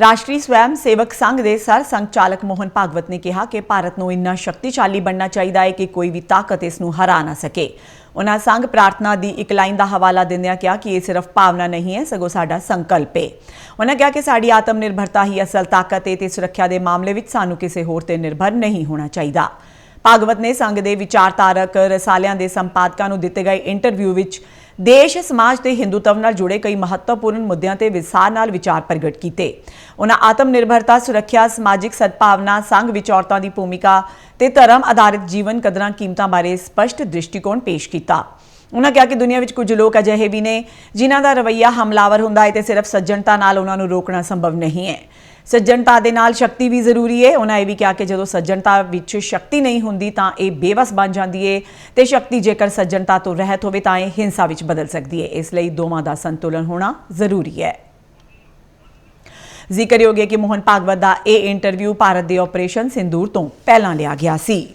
ਰਾਸ਼ਟਰੀ ਸਵੈਮ ਸੇਵਕ ਸੰਘ ਦੇ ਸਰ ਸੰਚਾਲਕ ਮੋਹਨ ਭਾਗਵਤ ਨੇ ਕਿਹਾ ਕਿ ਭਾਰਤ ਨੂੰ ਇੰਨਾ ਸ਼ਕਤੀਸ਼ਾਲੀ ਬਣਨਾ ਚਾਹੀਦਾ ਹੈ ਕਿ ਕੋਈ ਵੀ ਤਾਕਤ ਇਸ ਨੂੰ ਹਰਾ ਨਾ ਸਕੇ। ਉਹਨਾਂ ਸੰਘ ਪ੍ਰਾਰਥਨਾ ਦੀ ਇੱਕ ਲਾਈਨ ਦਾ ਹਵਾਲਾ ਦਿੰਦਿਆਂ ਕਿਹਾ ਕਿ ਇਹ ਸਿਰਫ ਭਾਵਨਾ ਨਹੀਂ ਹੈ, ਸਗੋਂ ਸਾਡਾ ਸੰਕਲਪ ਹੈ। ਉਹਨਾਂ ਕਿਹਾ ਕਿ ਸਾਡੀ ਆਤਮ ਨਿਰਭਰਤਾ ਹੀ ਅਸਲ ਤਾਕਤ ਹੈ ਤੇ ਸੁਰੱਖਿਆ ਦੇ ਮਾਮਲੇ ਵਿੱਚ ਸਾਨੂੰ ਕਿਸੇ ਹੋਰ ਤੇ ਨਿਰਭਰ ਨਹੀਂ ਹੋਣਾ ਚਾਹੀਦਾ। ਭਾਗਵਤ ਨੇ ਸੰਘ ਦੇ ਵਿਚਾਰਧਾਰਕ ਰਸਾਲਿਆਂ ਦੇ ਸੰਪਾਦਕਾਂ ਨੂੰ ਦਿੱਤੇ ਗਏ ਇੰਟਰਵਿਊ ਵਿੱਚ ਦੇਸ਼, ਸਮਾਜ ਤੇ ਹਿੰਦੂਤਵ ਨਾਲ ਜੁੜੇ ਕਈ ਮਹੱਤਵਪੂਰਨ ਮੁੱਦਿਆਂ ਤੇ ਵਿਸਾਰ ਨਾਲ ਵਿਚਾਰ ਪ੍ਰਗਟ ਕੀਤੇ। ਉਹਨਾਂ ਆਤਮ ਨਿਰਭਰਤਾ ਸੁਰੱਖਿਆ, ਸਮਾਜਿਕ ਸਦਭਾਵਨਾ, ਸੰਘ ਵਿੱਚ ਔਰਤਾਂ ਦੀ ਭੂਮਿਕਾ ਤੇ ਧਰਮ ਆਧਾਰਿਤ ਜੀਵਨ ਕਦਰਾਂ ਕੀਮਤਾਂ ਬਾਰੇ ਸਪਸ਼ਟ ਦ੍ਰਿਸ਼ਟੀਕੋਣ ਪੇਸ਼ ਕੀਤਾ। ਉਹਨਾਂ ਕਿਹਾ ਕਿ ਦੁਨੀਆ ਵਿੱਚ ਕੁਝ ਲੋਕ ਅਜਿਹੇ ਵੀ ਨੇ ਜਿਨ੍ਹਾਂ ਦਾ ਰਵੱਈਆ ਹਮਲਾਵਰ ਹੁੰਦਾ ਹੈ ਤੇ ਸਿਰਫ ਸੱਜਣਤਾ ਨਾਲ ਉਹਨਾਂ ਨੂੰ ਰੋਕਣਾ ਸੰਭਵ ਨਹੀਂ ਹੈ। ਸੱਜਣਤਾ ਦੇ ਨਾਲ ਸ਼ਕਤੀ ਵੀ ਜ਼ਰੂਰੀ ਹੈ। ਉਹਨਾਂ ਇਹ ਵੀ ਕਿਹਾ ਕਿ ਜਦੋਂ ਸੱਜਣਤਾ ਵਿੱਚ ਸ਼ਕਤੀ ਨਹੀਂ ਹੁੰਦੀ ਤਾਂ ਇਹ ਬੇਵਸ ਬਣ ਜਾਂਦੀ ਹੈ ਤੇ ਸ਼ਕਤੀ ਜੇਕਰ ਸੱਜਣਤਾ ਤੋਂ ਰਹਿਤ ਹੋਵੇ ਤਾਂ ਇਹ ਹਿੰਸਾ ਵਿੱਚ ਬਦਲ ਸਕਦੀ ਹੈ। ਇਸ ਲਈ ਦੋਵਾਂ ਦਾ ਸੰਤੁਲਨ ਹੋਣਾ ਜ਼ਰੂਰੀ ਹੈ। ਜ਼ਿਕਰਯੋਗ ਹੈ ਕਿ ਮੋਹਨ ਭਾਗਵਤ ਦਾ ਇਹ ਇੰਟਰਵਿਊ ਭਾਰਤ ਦੇ ਆਪਰੇਸ਼ਨ ਸਿੰਦੂਰ ਤੋਂ ਪਹਿਲਾਂ ਲਿਆ ਗਿਆ ਸੀ।